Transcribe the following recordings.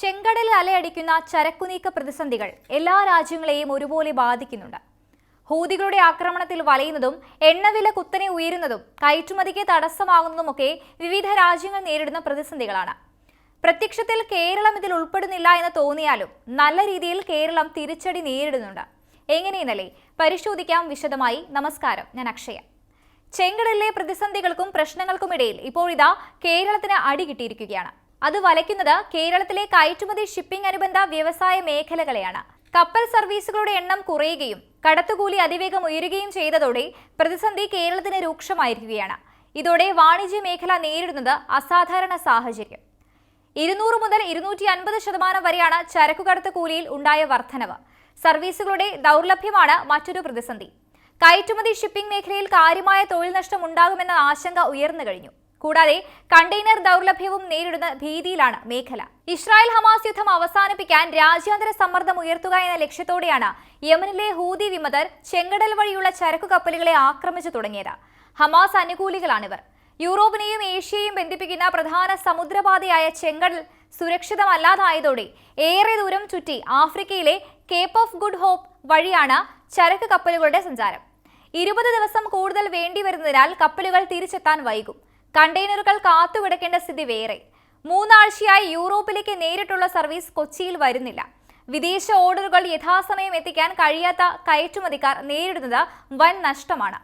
ചെങ്കടലിൽ അലയടിക്കുന്ന ചരക്കുനീക്ക പ്രതിസന്ധികൾ എല്ലാ രാജ്യങ്ങളെയും ഒരുപോലെ ബാധിക്കുന്നുണ്ട്. ഹൂതികളുടെ ആക്രമണത്തിൽ വലയുന്നതും എണ്ണവില കുത്തനെ ഉയരുന്നതും കയറ്റുമതിക്ക് തടസ്സമാകുന്നതുമൊക്കെ വിവിധ രാജ്യങ്ങൾ നേരിടുന്ന പ്രതിസന്ധികളാണ്. പ്രത്യക്ഷത്തിൽ കേരളം ഇതിൽ ഉൾപ്പെടുന്നില്ല എന്ന് തോന്നിയാലും നല്ല രീതിയിൽ കേരളം തിരിച്ചടി നേരിടുന്നുണ്ട്. എങ്ങനെയെന്നല്ലേ? പരിശോധിക്കാം വിശദമായി. നമസ്കാരം. ഞാൻ അക്ഷയ. ചെങ്കടലിലെ പ്രതിസന്ധികൾക്കും പ്രശ്നങ്ങൾക്കുമിടയിൽ ഇപ്പോൾ ഇതാ കേരളത്തിന് അടി കിട്ടിയിരിക്കുകയാണ്. അത് വലയ്ക്കുന്നത് കേരളത്തിലെ കയറ്റുമതി ഷിപ്പിംഗ് അനുബന്ധ വ്യവസായ മേഖലകളെയാണ്. കപ്പൽ സർവീസുകളുടെ എണ്ണം കുറയുകയും കടത്തുകൂലി അതിവേഗം ഉയരുകയും ചെയ്തതോടെ പ്രതിസന്ധി കേരളത്തിന് രൂക്ഷമായിരിക്കുകയാണ്. ഇതോടെ വാണിജ്യ മേഖല നേരിടുന്നത് അസാധാരണ സാഹചര്യം. ഇരുന്നൂറ് മുതൽ ഇരുന്നൂറ്റി അൻപത് ശതമാനം വരെയാണ് ചരക്കുകടത്ത് കൂലിയിൽ ഉണ്ടായ വർധനവ്. സർവീസുകളുടെ ദൗർലഭ്യമാണ് മറ്റൊരു പ്രതിസന്ധി. കയറ്റുമതി ഷിപ്പിംഗ് മേഖലയിൽ കാര്യമായ തൊഴിൽ നഷ്ടം ഉണ്ടാകുമെന്ന ആശങ്ക ഉയർന്നു കഴിഞ്ഞു. കൂടാതെ കണ്ടെയ്നർ ദൗർലഭ്യവും നേരിടുന്ന ഭീതിയിലാണ് മേഖല. ഇസ്രായേൽ ഹമാസ് യുദ്ധം അവസാനിപ്പിക്കാൻ രാജ്യാന്തര സമ്മർദ്ദം ഉയർത്തുക എന്ന ലക്ഷ്യത്തോടെയാണ് യമനിലെ ഹൂതി വിമതർ ചെങ്കടൽ വഴിയുള്ള ചരക്കു കപ്പലുകളെ ആക്രമിച്ചു തുടങ്ങിയത്. ഹമാസ് അനുകൂലികളാണിവർ. യൂറോപ്പിനെയും ഏഷ്യയെയും ബന്ധിപ്പിക്കുന്ന പ്രധാന സമുദ്രപാതയായ ചെങ്കടൽ സുരക്ഷിതമല്ലാതായതോടെ ഏറെ ദൂരം ചുറ്റി ആഫ്രിക്കയിലെ കേപ്പ് ഓഫ് ഗുഡ് ഹോപ്പ് വഴിയാണ് ചരക്ക് കപ്പലുകളുടെ സഞ്ചാരം. ഇരുപത് ദിവസം കൂടുതൽ വേണ്ടി വരുന്നതിനാൽ കപ്പലുകൾ തിരിച്ചെത്താൻ വൈകും. കണ്ടെയ്നറുകൾ കാത്തുകിടക്കേണ്ട സ്ഥിതി വേറെ. മൂന്നാഴ്ചയായി യൂറോപ്പിലേക്ക് നേരിട്ടുള്ള സർവീസ് കൊച്ചിയിൽ വരുന്നില്ല. വിദേശ ഓർഡറുകൾ യഥാസമയം എത്തിക്കാൻ കഴിയാത്ത കയറ്റുമതിക്കാർ നേരിടുന്നത് വൻ നഷ്ടമാണ്.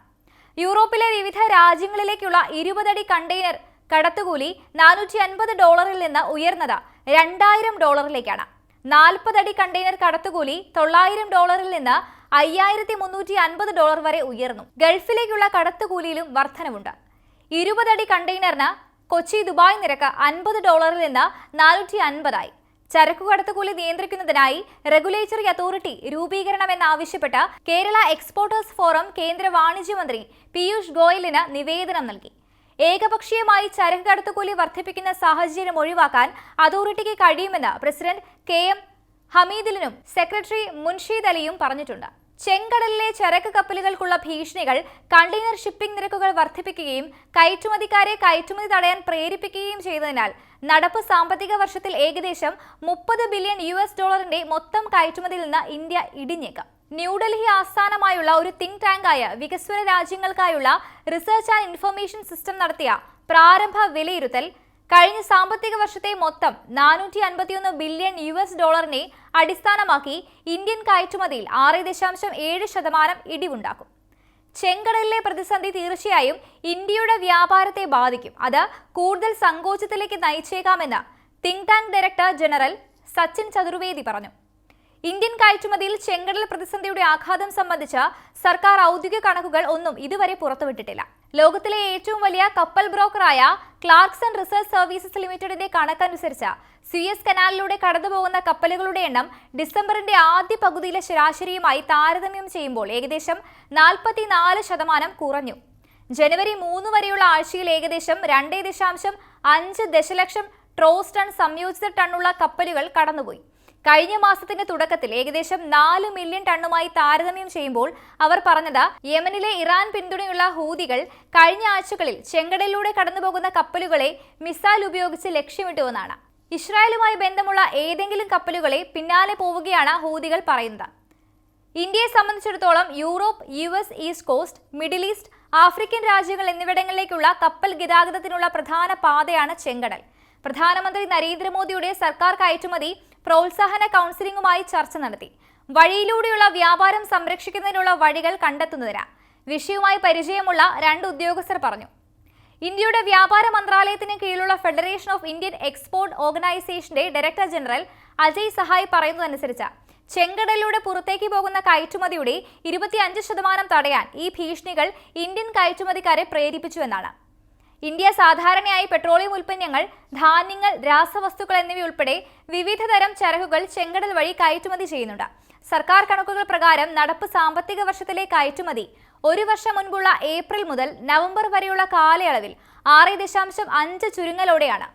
യൂറോപ്പിലെ വിവിധ രാജ്യങ്ങളിലേക്കുള്ള ഇരുപതടി കണ്ടെയ്നർ കടത്തുകൂലി നാനൂറ്റി അൻപത് ഡോളറിൽ നിന്ന് ഉയർന്നത് രണ്ടായിരം ഡോളറിലേക്കാണ്. നാൽപ്പതടി കണ്ടെയ്നർ കടത്തുകൂലി തൊള്ളായിരം ഡോളറിൽ നിന്ന് അയ്യായിരത്തി മുന്നൂറ്റി അൻപത് ഡോളർ വരെ ഉയർന്നു. ഗൾഫിലേക്കുള്ള കടത്തുകൂലിയിലും വർധനവുണ്ട്. ഇരുപതടി കണ്ടെയ്നറിന് കൊച്ചി ദുബായ് നിരക്ക് അൻപത് ഡോളറിൽ നിന്ന് നാനൂറ്റി അൻപതായി. ചരക്കു കടത്തുകൂലി നിയന്ത്രിക്കുന്നതിനായി റെഗുലേറ്ററി അതോറിറ്റി രൂപീകരണമെന്നാവശ്യപ്പെട്ട് കേരള എക്സ്പോർട്ടേഴ്സ് ഫോറം കേന്ദ്ര വാണിജ്യമന്ത്രി പീയൂഷ് ഗോയലിന് നിവേദനം നൽകി. ഏകപക്ഷീയമായി ചരക്ക് കടത്തുകൂലി വർദ്ധിപ്പിക്കുന്ന സാഹചര്യം ഒഴിവാക്കാൻ അതോറിറ്റിക്ക് കഴിയുമെന്ന് പ്രസിഡന്റ് കെ എം ഹമീദിലിനും സെക്രട്ടറി മുൻഷീദ് അലിയും പറഞ്ഞിട്ടുണ്ട്. ചെങ്കടലിലെ ചരക്ക് കപ്പലുകൾക്കുള്ള ഭീഷണികൾ കണ്ടെയ്നർ ഷിപ്പിംഗ് നിരക്കുകൾ വർദ്ധിപ്പിക്കുകയും കയറ്റുമതിക്കാരെ കയറ്റുമതി തടയാൻ പ്രേരിപ്പിക്കുകയും ചെയ്തതിനാൽ നടപ്പ് സാമ്പത്തിക വർഷത്തിൽ ഏകദേശം മുപ്പത് ബില്യൺ യു എസ് ഡോളറിന്റെ മൊത്തം കയറ്റുമതിയിൽ നിന്ന് ഇന്ത്യ ഇടിഞ്ഞേക്കാം. ന്യൂഡൽഹി ആസ്ഥാനമായുള്ള ഒരു തിങ്ക് ടാങ്കായ വികസ്വര രാജ്യങ്ങൾക്കായുള്ള റിസർച്ച് ആൻഡ് ഇൻഫർമേഷൻ സിസ്റ്റം നടത്തിയ പ്രാരംഭ വിലയിരുത്തൽ കഴിഞ്ഞ സാമ്പത്തിക വർഷത്തെ മൊത്തം നാനൂറ്റി അൻപത്തിയൊന്ന് ബില്യൺ യു എസ് ഡോളറിനെ അടിസ്ഥാനമാക്കി ഇന്ത്യൻ കയറ്റുമതിയിൽ ആറ് ദശാംശം ഏഴ് ശതമാനം ഇടിവുണ്ടാക്കും. ചെങ്കടലിലെ പ്രതിസന്ധി തീർച്ചയായും ഇന്ത്യയുടെ വ്യാപാരത്തെ ബാധിക്കും. അത് കൂടുതൽ സങ്കോചത്തിലേക്ക് നയിച്ചേക്കാമെന്ന് think tank director general Sachin Chaturvedi പറഞ്ഞു. ഇന്ത്യൻ കയറ്റുമതിയിൽ ചെങ്കടൽ പ്രതിസന്ധിയുടെ ആഘാതം സംബന്ധിച്ച സർക്കാർ ഔദ്യോഗിക കണക്കുകൾ ഒന്നും ഇതുവരെ പുറത്തുവിട്ടിട്ടില്ല. ലോകത്തിലെ ഏറ്റവും വലിയ കപ്പൽ ബ്രോക്കറായ ക്ലാർക്സൺ റിസർച്ച് സർവീസസ് ലിമിറ്റഡിന്റെ കണക്കനുസരിച്ച് സുയസ് കനാലിലൂടെ കടന്നുപോകുന്ന കപ്പലുകളുടെ എണ്ണം ഡിസംബറിന്റെ ആദ്യ പകുതിയിലെ ശരാശരിയുമായി താരതമ്യം ചെയ്യുമ്പോൾ ഏകദേശം നാൽപ്പത്തിനാല് ശതമാനം കുറഞ്ഞു. ജനുവരി മൂന്ന് വരെയുള്ള ആഴ്ചയിൽ ഏകദേശം രണ്ടേ ദശാംശം അഞ്ച് ദശലക്ഷം ട്രോസ് ടൺ സംയോജിത ടണ്ണുള്ള കപ്പലുകൾ കടന്നുപോയി. കഴിഞ്ഞ മാസത്തിന്റെ തുടക്കത്തിൽ ഏകദേശം നാല് മില്യൺ ടണ്ണുമായി താരതമ്യം ചെയ്യുമ്പോൾ അവർ പറഞ്ഞത് യമനിലെ ഇറാൻ പിന്തുണയുള്ള ഹൂതികൾ കഴിഞ്ഞ ആഴ്ചകളിൽ ചെങ്കടലിലൂടെ കടന്നുപോകുന്ന കപ്പലുകളെ മിസൈൽ ഉപയോഗിച്ച് ലക്ഷ്യമിട്ടുവെന്നാണ് ഇസ്രായേലുമായി ബന്ധമുള്ള ഏതെങ്കിലും കപ്പലുകളെ പിന്നാലെ പോവുകയാണ് ഹൂതികൾ പറയുന്നത്. ഇന്ത്യയെ സംബന്ധിച്ചിടത്തോളം Europe U S east coast middle east African രാജ്യങ്ങൾ എന്നിവിടങ്ങളിലേക്കുള്ള കപ്പൽ ഗതാഗതത്തിനുള്ള പ്രധാന പാതയാണ് ചെങ്കടൽ. പ്രധാനമന്ത്രി നരേന്ദ്രമോദിയുടെ സർക്കാർ കയറ്റുമതി പ്രോത്സാഹന കൗൺസിലിംഗുമായി ചർച്ച നടത്തി. വഴിയിലൂടെയുള്ള വ്യാപാരം സംരക്ഷിക്കുന്നതിനുള്ള വഴികൾ കണ്ടെത്തുന്നതിന് വിഷയവുമായി പരിചയമുള്ള രണ്ട് ഉദ്യോഗസ്ഥർ പറഞ്ഞു. ഇന്ത്യയുടെ വ്യാപാര മന്ത്രാലയത്തിന് കീഴിലുള്ള ഫെഡറേഷൻ ഓഫ് ഇന്ത്യൻ എക്സ്പോർട്ട് ഓർഗനൈസേഷന്റെ ഡയറക്ടർ ജനറൽ അജയ് സഹായ് പറയുന്നതനുസരിച്ച് ചെങ്കടലിലൂടെ പുറത്തേക്ക് പോകുന്ന കയറ്റുമതിയുടെ ഇരുപത്തിയഞ്ച് ശതമാനം തടയാൻ ഈ ഭീഷണികൾ ഇന്ത്യൻ കയറ്റുമതിക്കാരെ പ്രേരിപ്പിച്ചുവെന്നാണ് ഇന്ത്യ സാധാരണയായി പെട്രോളിയം ഉൽപ്പന്നങ്ങൾ ധാന്യങ്ങൾ രാസവസ്തുക്കൾ എന്നിവയുൾപ്പെടെ വിവിധ തരം ചരക്കുകൾ ചെങ്കടൽ വഴി കയറ്റുമതി ചെയ്യുന്നുണ്ട്. സർക്കാർ കണക്കുകൾ പ്രകാരം നടപ്പ് സാമ്പത്തിക വർഷത്തിലെ കയറ്റുമതി ഒരു വർഷം മുൻപുള്ള ഏപ്രിൽ മുതൽ നവംബർ വരെയുള്ള കാലയളവിൽ ആറ് ദശാംശം അഞ്ച് ചുരുങ്ങലോടെയാണ്.